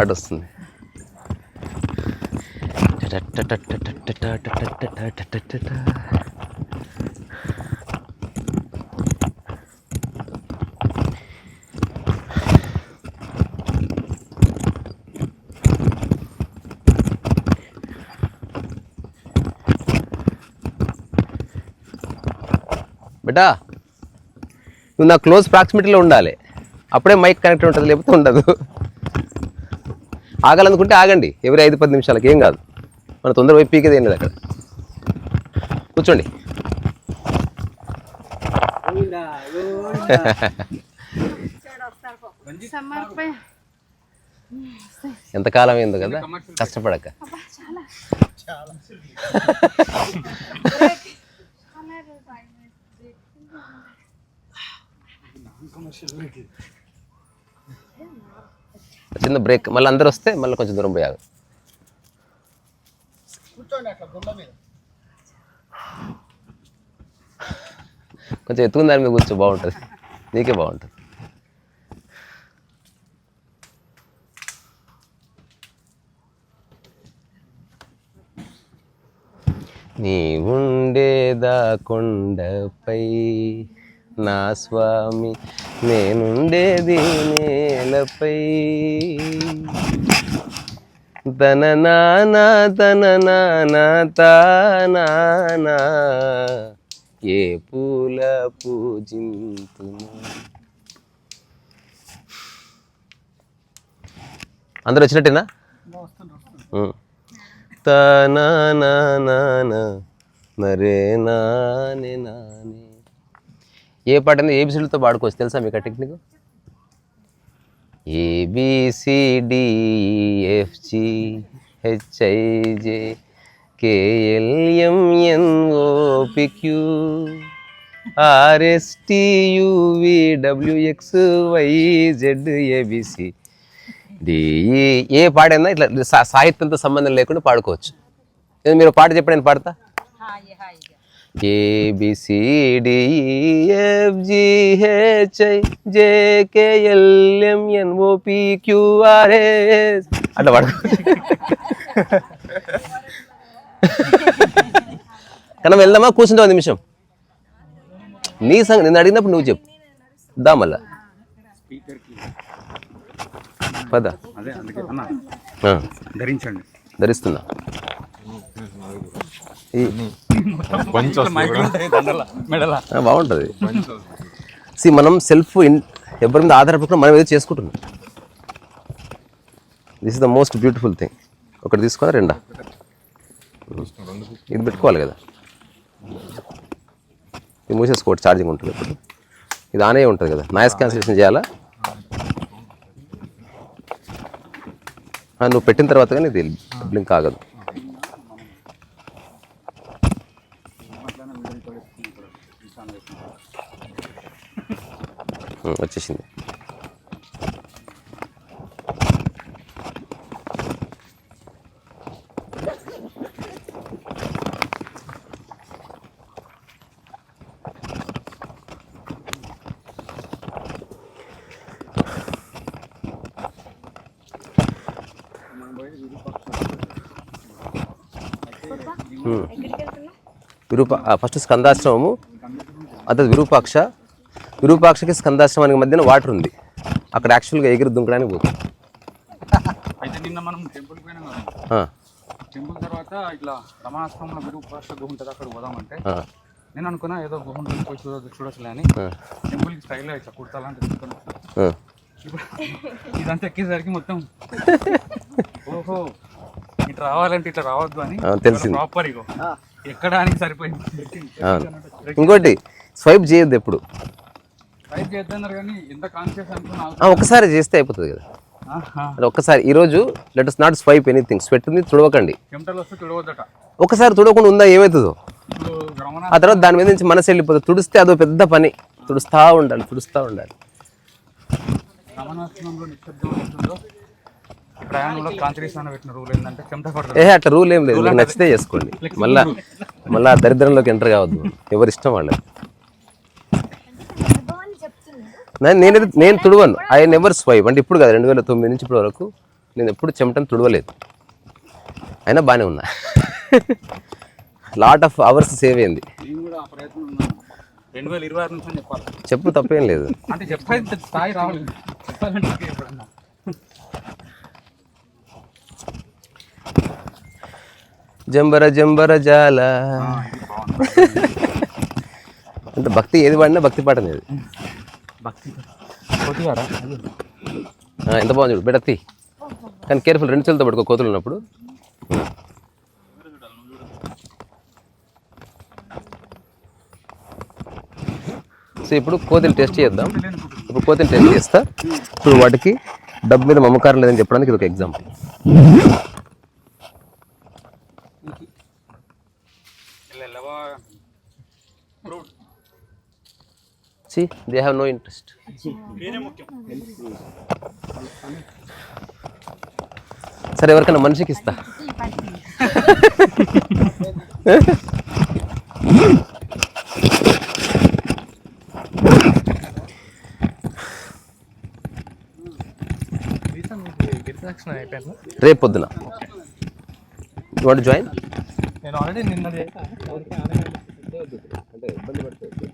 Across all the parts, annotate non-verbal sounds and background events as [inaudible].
పాట వస్తుంది బిడ్డా నువ్వు నా క్లోజ్ ప్రాక్సిమిటీలో ఉండాలి. అప్పుడే మైక్ కనెక్ట్ ఉంటుంది లేకపోతే ఉండదు. ఆగాలనుకుంటే ఆగండి. ఎవరి ఐదు పది నిమిషాలకి ఏం కాదు. మన తొందర పోయి పీకేది ఏం లేదు అక్కడ? కూర్చోండి. ఎంతకాలం అయిందో కదా? కష్టపడక. చిన్న బ్రేక్. మళ్ళీ అందరు వస్తే మళ్ళీ కొంచెం దూరం పోయాలి. కొంచెం ఎత్తుకున్న దాని మీద కూర్చో బాగుంటుంది. నీకే బాగుంటుంది. నీ ఉండేదా కొండపై నా స్వామి నేనుండేది నేలపై. తన నానా తన నానా తానా ఏ పూల పూజింతును? అందరు వచ్చినట్టేనా? ఉం. తనననన మరే నానే నానే. ఏ పాట అనేది ఏబిసిడీలతో పాడుకోవచ్చు. తెలుసా మీకు ఆ technique? ABCDEFG HIJ KLMNOPQ RSTUVWX YZ ABC D A పాడైనా ఇట్లా సా- సాహిత్యంతో సంబంధం లేకుండా పాడుకోవచ్చు. ఏదో మీరు పాట చెప్పండి నేను పాడతా? ఏబిసిడిఎఫ్జిహెచ్ఐ జేకేఎల్ఎంఎన్ఓపిక్యూఆర్ఎస్ అట్లా పాడుకో. కానీ వెళ్దామా? కూర్చుంటావు నిమిషం. నీ సంగతి నేను అడిగినప్పుడు నువ్వు చెప్పు. దా మళ్ళా. పద. ధరించండి. ధరిస్తున్నా. బాగుంటుంది. సి మనం సెల్ఫ్ ఎవరి మీద ఆధారపడకుండా మనం ఏదో చేసుకుంటున్నాం. This is the most beautiful thing ఒకటి తీసుకొని రెండా? ఇది పెట్టుకోవాలి కదా. ఇది మూసేసుకోవచ్చు ఛార్జింగ్ ఉంటుంది ఇప్పుడు. ఇది ఆనే ఉంటుంది కదా. నాయిస్ క్యాన్సిలేషన్ చేయాలా? నువ్వు పెట్టిన తర్వాత కానీ ఇది బ్లింక్ ఆగదు. వచ్చేసింది. విరూప ఫస్ట్ స్కందాశ్రమము అదే విరూపాక్ష విరూపాక్షకి స్కందాశ్రమానికి మధ్యన వాటర్ ఉంది. అక్కడ యాక్చువల్గా ఎగిరి దుంకడానికి పోతుంది అయితే నిన్న మనం టెంపుల్ పోయినాం కదా. ఆ, టెంపుల్ తర్వాత ఇట్లా రమణాశ్రమంలో విరూపాక్ష గుహ ఉంటుంది అక్కడ పోదామంటే. నేను అనుకున్నా ఏదో గుహ ఉంటుంది పోయి చూడ చూడొచ్చులే అని. టెంపుల్కి స్టైల్లో ఇట్లా కుర్తాలంటే తీసుకొని వచ్చా. ఆ. ఇప్పుడు ఇదంతా ఎక్కేసరికి మొత్తం ఓహో ఇట్లా రావాలంటే ఇట్లా రావద్దు అని. ఆ, తెలిసింది. ప్రాపర్ ఇగో. ఎక్కడానికి సరిపోయింది. ఇంకోటి స్వైప్ చేయొద్దు ఎప్పుడు. ఒక్కసారి చేస్తే అయిపోతుంది కదా. ఒక్కసారి ఈరోజు let not swipe anything sweat ఉంది తుడవకండి. ఒకసారి తుడవకుండా ఉందా ఏమవుతుందో ఆ తర్వాత దాని మీద నుంచి మనసు వెళ్ళిపోతుంది. తుడిస్తే అదో పెద్ద పని. తుడుస్తూ ఉండాలి తుడుస్తూ ఉండాలి. ఏ అట్లా రూల్ ఏం లేదు. నచ్చితే చేసుకోండి. మళ్ళా మళ్ళా దరిద్రంలోకి ఎంటర్ కావద్దు. ఎవరి ఇష్టం వాళ్ళది. నేను నేను తుడవను. ఐ నెవర్ స్వైప్ అంటే ఇప్పుడు కాదు రెండు వేల తొమ్మిది నుంచి ఇప్పటి వరకు నేను ఎప్పుడు చెమటను తుడవలేదు. అయినా బాగానే ఉన్నా. లాట్ ఆఫ్ అవర్స్ సేవ్ అయింది. చెప్పు తప్పేం లేదు. జంబర జంబర జాల. అంటే భక్తి ఏది వాడినా భక్తి పాట ఆ, ఎంత బాగుంది చూడు బెడత్తి కానీ కేర్ఫుల్ రెండు చేతులతో పడుకో కోతులు ఉన్నప్పుడు. సో ఇప్పుడు కోతిని టెస్ట్ చేద్దాం. ఇప్పుడు కోతిని టెస్ట్ చేస్తా. ఇప్పుడు వాటికి డబ్బు మీద మమకారం లేదని చెప్పడానికి ఇది ఒక example see they have no interest సరే ఎవరికైనా మనిషికి ఇస్తా. రేపు పొద్దున. వాడు జాయిన్ నేను ఆల్రెడీ నిన్న అంటే ఇబ్బంది పడుతుంది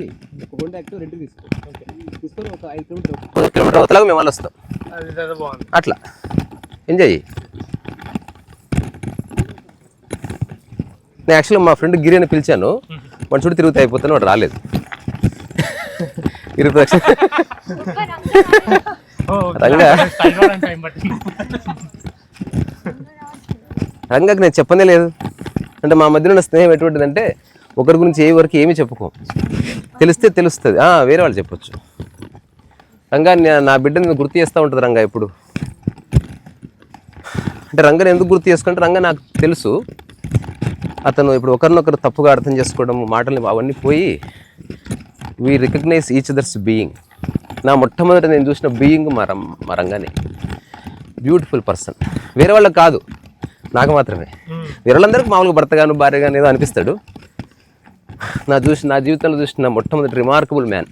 చేయి ఒక గుండె యాక్టివ్ రెండు తీసుకో తీసుకొని ఒక ఐదు కిలోమీటర్ కిలోమీటర్ అవతలాగా మేము వాళ్ళు వస్తాం. అది ఏదో బాగుంది. అట్లా. ఎంజాయ్ చెయ్యి. నేను యాక్చువల్గా మా ఫ్రెండ్ గిరి అని పిలిచాను. వాడు చుట్టూ తిరుగుతూ అయిపోతాను వాడు రాలేదు. ప్రదక్షిణ రంగా. రంగాకి నేను చెప్పనే లేదు. అంటే మా మధ్యలో ఉన్న స్నేహం ఎటువంటిదంటే ఒకరి గురించి ఏ వరకు ఏమీ చెప్పుకోం. తెలిస్తే తెలుస్తుంది. వేరే వాళ్ళు చెప్పొచ్చు. రంగా నే- బిడ్డని గుర్తు చేస్తూ ఉంటుంది రంగా ఎప్పుడు. అంటే రంగని ఎందుకు గుర్తు చేసుకుంటే రంగా నాకు తెలుసు. అతను ఇప్పుడు ఒకరినొకరు తప్పుగా అర్థం చేసుకోవడం మాటలు అవన్నీ పోయి we recognise each others being నా మొట్టమొదట నేను చూసిన బీయింగ్ మా మా రంగానే. బ్యూటిఫుల్ పర్సన్ వేరే వాళ్ళకి కాదు. నాకు మాత్రమే. వేరే వాళ్ళందరికీ మామూలుగా భర్త గాను భార్య గాను ఏదో అనిపిస్తాడు. నా చూసి నా జీవితంలో చూసిన మొట్టమొదటి రిమార్కబుల్ మ్యాన్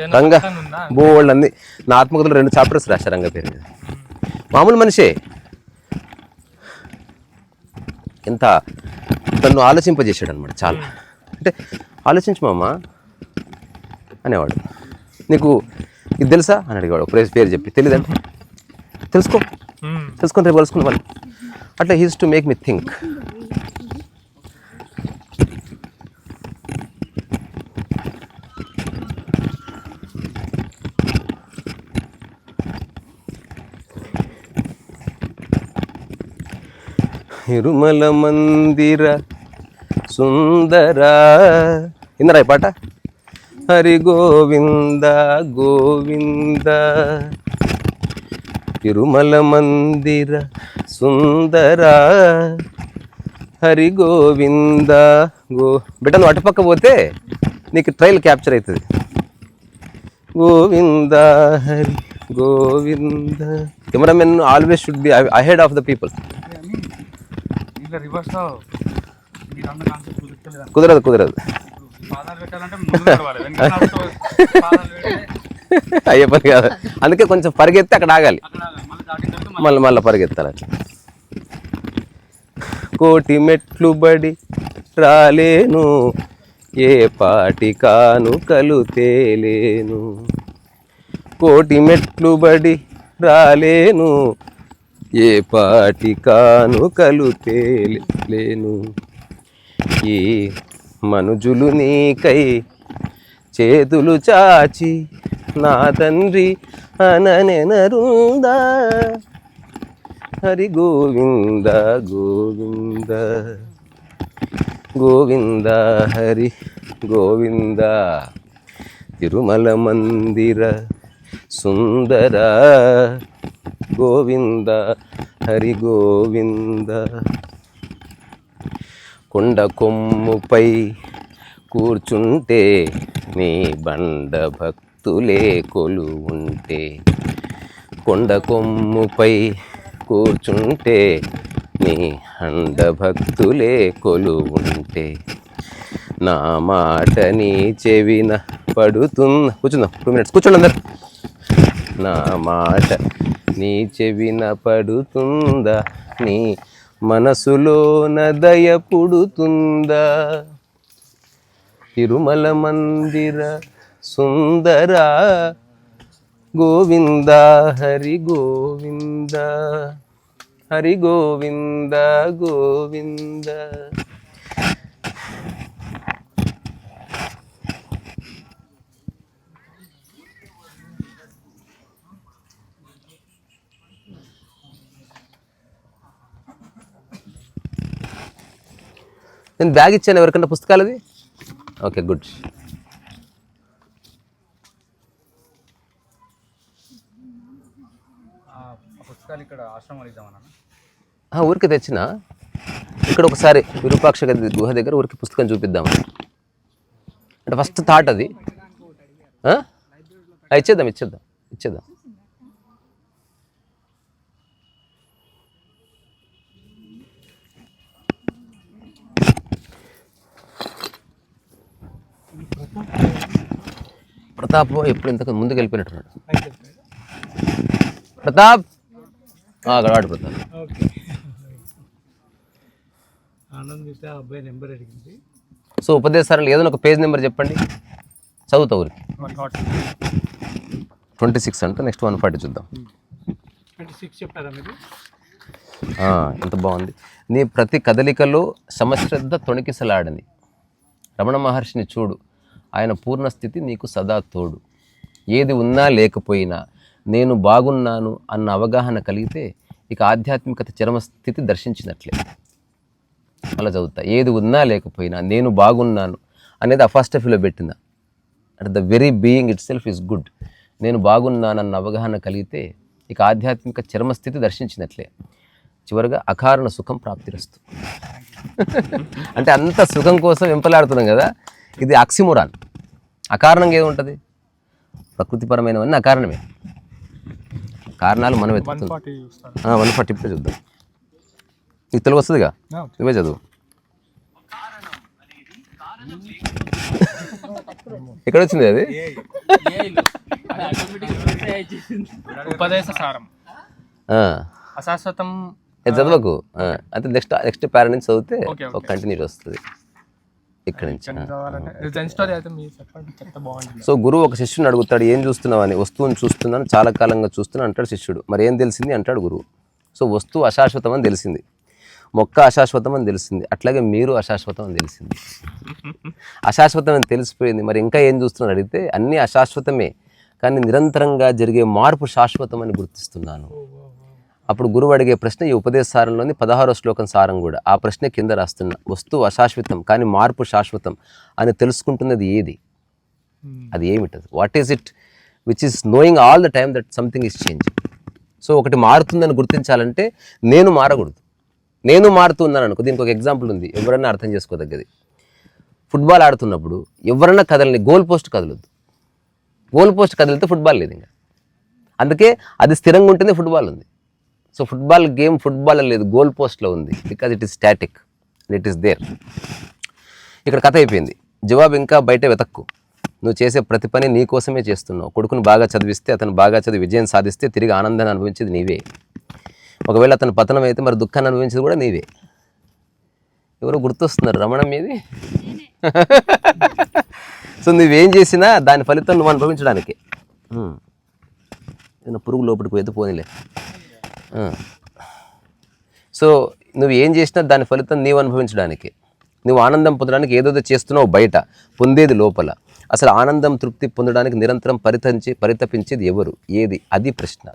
రంగా. బోల్డ్ అంది. నా ఆత్మకథలో రెండు చాప్టర్స్ రాశారు రంగ పేరు మీద. మామూలు మనిషే. ఎంత తను ఆలోచింపజేసాడు అనమాట చాలా. అంటే ఆలోచించు మామ అనేవాడు. నీకు ఇది తెలుసా? అని అడిగాడు ఒక ప్లేస్ పేరు చెప్పి తెలియదంటే [laughs] తెలుసుకో. తెలుసుకొని రేపు కలుసుకున్న వాళ్ళు అట్లా he's to make me think Tirumala మందిర సుందర. ఇందరా ఈ పాట? హరి గోవింద గోవింద. తిరుమల మందిర సుందర. హరి గోవింద గో. బిడ్డ నువ్వు అటుపక్క పోతే నీకు ట్రైల్ క్యాప్చర్ అవుతుంది Govinda Hari Govinda. Cameraman always should be ahead of the people. ఇలా రివర్స్లో మీరు అన్న కాన్సెప్ట్ కుదుర్తలేదు? కుదరదు కుదరదు. పాదాలు పెట్టాలంటే ముందు నడవాలి వెనక నడుస్తూ పాదాలు పెడితే అయ్యే పని కాదు. అందుకే కొంచెం పరిగెత్తి అక్కడ ఆగాలి. మళ్ళీ మళ్ళీ పరిగెత్తాలి కోటి మెట్లు బడి రాలేను ఏ పాటి కాను కలు తేలేను కోటి మెట్లు బడి రాలేను ఏ పాటి కానుకలు తేలేను? ఈ మనుజులు నీకై చేతులు చాచి నా తండ్రి అననెనరుందా? హరి గోవింద గోవింద గోవింద హరి గోవింద తిరుమల మందిర సుందర గోవింద హరి గోవింద కొండ కొమ్ముపై కూర్చుంటే నీ బండ భక్తులే కొలు ఉంటే కొండ కొమ్ముపై కూర్చుంటే నీ అండ భక్తులే కొలు ఉంటే నా మాటని చెవిన పడుతున్న. కూర్చుందాం టూ మినిట్స్ కూర్చోండి అందరు. నా మాట నీ చెవిన పడుతుందా? నీ మనసులోన దయ పుడుతుందా? తిరుమల మందిర సుందర గోవింద హరి గోవింద హరి గోవింద గోవింద. నేను బ్యాగ్ ఇచ్చాను ఎవరికన్నా ఓకే గుడ్. పుస్తకాలు ఆశ్రమాలు ఇద్దామన్నా ఆ, ఊరికి తెచ్చిన? ఇక్కడ ఒకసారి విరూపాక్ష గది గుహ దగ్గర ఊరికి పుస్తకం చూపిద్దాం. అంటే ఫస్ట్ థాట్ అది. ఇచ్చేద్దాం ఇచ్చేద్దాం ఇచ్చేద్దాం. ప్రతాప్ ఎప్పుడు ఇంతకు ముందుకు వెళ్ళిపోయినట్టున్నాడు ప్రతాప్? అక్కడ వాడు ప్రతాప్ అబ్బాయి నెంబర్ అడిగింది. సో ఉపదేశాలు ఏదైనా ఒక పేజ్ నెంబర్ చెప్పండి. చదువుతా ఊరికి. ట్వంటీ సిక్స్ అంటే నెక్స్ట్ వన్ ఫార్టీ చూద్దాం. ఎంత బాగుంది. నీ ప్రతి కదలికలో సమశ్రద్ధ తొణికిసలాడని. రమణ మహర్షిని చూడు. ఆయన పూర్ణస్థితి నీకు సదా తోడు. ఏది ఉన్నా లేకపోయినా నేను బాగున్నాను అన్న అవగాహన కలిగితే ఇక ఆధ్యాత్మికత చరమస్థితి దర్శించినట్లే. అలా చదువుతా. ఏది ఉన్నా లేకపోయినా నేను బాగున్నాను అనేది ఆ ఫస్ట్ స్టెఫ్లో పెట్టిన. అంటే the very being itself is good. నేను బాగున్నానన్న అవగాహన కలిగితే ఇక ఆధ్యాత్మిక చర్మస్థితి దర్శించినట్లే. చివరిగా అకారణ సుఖం ప్రాప్తిరస్తు. అంటే అంత సుఖం కోసం వెంపలాడుతున్నాం కదా? ఇది ఆక్సిమోరాన్. అకారణంగా ఏది ఉంటుంది ప్రకృతిపరమైనవన్నీ అకారణమే. కారణాలు మనం వన్ ఫార్టీ వన్ చూద్దాం. నీకు తెలుగు వస్తుందిగా నువ్వే చదువు. ఎక్కడ వచ్చింది అది ఉపదేశ సారం. ఆ, అశాశ్వతం చదవకు. అంటే నెక్స్ట్ నెక్స్ట్ ప్యారా నుంచి చదివితే ఒక కంటిన్యూ వస్తుంది. ఇక్కడ నుంచి. సో గురువు ఒక శిష్యుని అడుగుతాడు ఏం చూస్తున్నావు అని వస్తువుని చూస్తున్నాను చాలా కాలంగా చూస్తున్నాను అంటాడు శిష్యుడు. మరి ఏం తెలిసింది? అంటాడు గురువు. సో వస్తువు అశాశ్వతం అని తెలిసింది. మొక్క అశాశ్వతం అని తెలిసింది. అట్లాగే మీరు అశాశ్వతం అని తెలిసింది. అశాశ్వతం అని తెలిసిపోయింది. మరి ఇంకా ఏం చూస్తున్నారు అడిగితే అన్నీ అశాశ్వతమే కానీ నిరంతరంగా జరిగే మార్పు శాశ్వతం అని గుర్తిస్తున్నాను. అప్పుడు గురువు అడిగే ప్రశ్న ఈ ఉపదేశ సారంలోని పదహారో శ్లోకం సారం కూడా. ఆ ప్రశ్న కింద రాస్తున్నా వస్తువు అశాశ్వతం కానీ మార్పు శాశ్వతం అని తెలుసుకుంటున్నది ఏది? అది ఏమిటది? What is it which is knowing all the time that something is change so ఒకటి మారుతుందని గుర్తించాలంటే నేను మారకూడదు. నేను మారుతున్నాను అనుకో దీనికి ఒక ఎగ్జాంపుల్ ఉంది. ఎవరైనా అర్థం చేసుకోదగ్గది. ఫుట్బాల్ ఆడుతున్నప్పుడు ఎవరైనా కదలని గోల్ పోస్ట్ కదలొద్దు. గోల్ పోస్ట్ కదిలితే ఫుట్బాల్ లేదు ఇంకా. అందుకే అది స్థిరంగా ఉంటేనే ఫుట్బాల్ ఉంది. సో ఫుట్బాల్ గేమ్ ఫుట్బాల్ లేదు గోల్ పోస్ట్లో ఉంది because it is static it is there. ఇక్కడ కథ అయిపోయింది. జవాబు ఇంకా బయట వెతక్కు. నువ్వు చేసే ప్రతి పని నీ కోసమే చేస్తున్నావు. కొడుకుని బాగా చదివిస్తే అతను బాగా చదివి విజయం సాధిస్తే తిరిగి ఆనందాన్ని అనుభవించేది నీవే. ఒకవేళ అతను పతనం అయితే మరి దుఃఖాన్ని అనుభవించేది కూడా నీవే. ఎవరో గుర్తొస్తున్నారు రమణం మీది? [laughs] సో నువ్వేం చేసినా దాని ఫలితం నువ్వు అనుభవించడానికి. నేను పురుగు లోపలికి పోతే పోనీలే. సో నువ్వు ఏం చేసినా దాని ఫలితం నీవు అనుభవించడానికి. నువ్వు ఆనందం పొందడానికి ఏదోదో చేస్తున్నావు బయట పొందేది లోపల. అసలు ఆనందం తృప్తి పొందడానికి నిరంతరం పరితరించి పరితపించేది ఎవరు? ఏది? అది ప్రశ్న.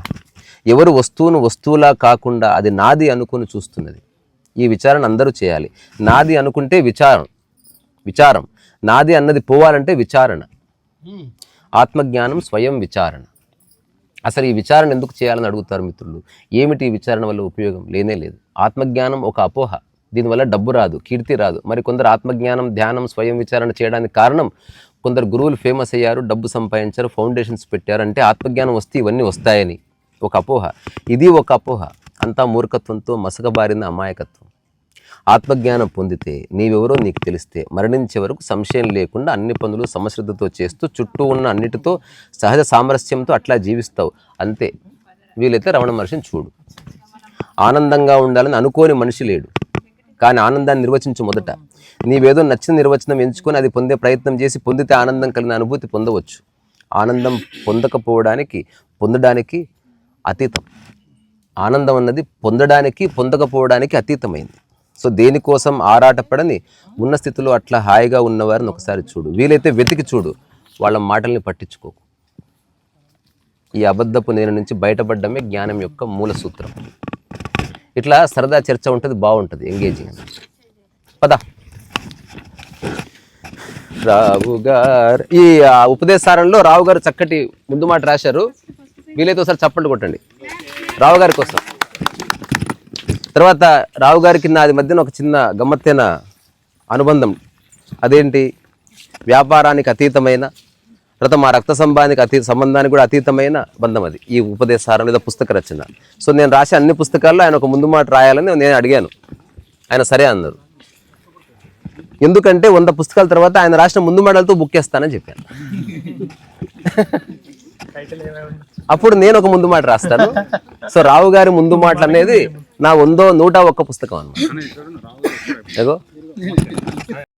ఎవరు వస్తువును వస్తువులా కాకుండా అది నాది అనుకుని చూస్తున్నది. ఈ విచారణ అందరూ చేయాలి. నాది అనుకుంటే విచారం. విచారం. నాది అన్నది పోవాలంటే విచారణ. ఆత్మజ్ఞానం స్వయం విచారణ. అసలు ఈ విచారణ ఎందుకు చేయాలని అడుగుతారు మిత్రులు? ఏమిటి ఈ విచారణ వల్ల ఉపయోగం? లేనే లేదు. ఆత్మజ్ఞానం ఒక అపోహ. దీనివల్ల డబ్బు రాదు కీర్తి రాదు. మరి కొందరు ఆత్మజ్ఞానం ధ్యానం స్వయం విచారణ చేయడానికి కారణం? కొందరు గురువులు ఫేమస్ అయ్యారు డబ్బు సంపాదించారు ఫౌండేషన్స్ పెట్టారు. అంటే ఆత్మజ్ఞానం వస్తే ఇవన్నీ వస్తాయని. ఒక అపోహ. ఇది ఒక అపోహ. అంతా మూర్ఖత్వంతో మసకబారిన అమాయకత్వం. ఆత్మజ్ఞానం పొందితే నీవెవరో నీకు తెలిస్తే మరణించే వరకు సంశయం లేకుండా అన్ని పనులు సమశ్రద్ధతో చేస్తూ చుట్టూ ఉన్న అన్నిటితో సహజ సామరస్యంతో అట్లా జీవిస్తావు. అంతే. వీలైతే రమణ మహర్షిని చూడు. ఆనందంగా ఉండాలని అనుకోని మనిషి లేడు. కానీ ఆనందాన్ని నిర్వచించు మొదట. నీవేదో నచ్చిన నిర్వచనం ఎంచుకొని అది పొందే ప్రయత్నం చేసి పొందితే ఆనందం కలిగిన అనుభూతి పొందవచ్చు. ఆనందం పొందకపోవడానికి పొందడానికి అతీతం. ఆనందం అన్నది పొందడానికి పొందకపోవడానికి అతీతమైంది. సో దేనికోసం ఆరాటపడని ఉన్న స్థితిలో అట్లా హాయిగా ఉన్నవారిని ఒకసారి చూడు. వీలైతే వెతికి చూడు. వాళ్ళ మాటల్ని పట్టించుకోకు. ఈ అబద్ధపు నేను నుంచి బయటపడడమే జ్ఞానం యొక్క మూల సూత్రం. ఇట్లా సరదా చర్చ ఉంటుంది బాగుంటుంది ఎంగేజింగ్. పద. రావు గారు ఈ ఉపదేశారంలో రావు గారు చక్కటి ముందు మాట రాశారు. వీలైతే ఒకసారి చప్పట్లు కొట్టండి. రావు గారి కోసం. తర్వాత రావు గారికి నాది మధ్యన ఒక చిన్న గమ్మత్తైన అనుబంధం. అదేంటి? వ్యాపారానికి అతీతమైన తర్వాత మా రక్త సంబంధానికి అతీ సంబంధానికి కూడా అతీతమైన బంధం అది ఈ ఉపదేశారం లేదా పుస్తక రచన. సో నేను రాసే అన్ని పుస్తకాల్లో ఆయన ఒక ముందు మాట రాయాలని నేను అడిగాను. ఆయన సరే అన్నారు. ఎందుకంటే వంద పుస్తకాల తర్వాత ఆయన రాసిన ముందు మాటలతో బుక్ చేస్తానని చెప్పాను. అప్పుడు నేను ఒక ముందు మాట రాస్తాను. సో రావు గారి ముందు మాటలు అనేది నా వందో నూట ఒక్క పుస్తకం అన్నమాట. ఏగో?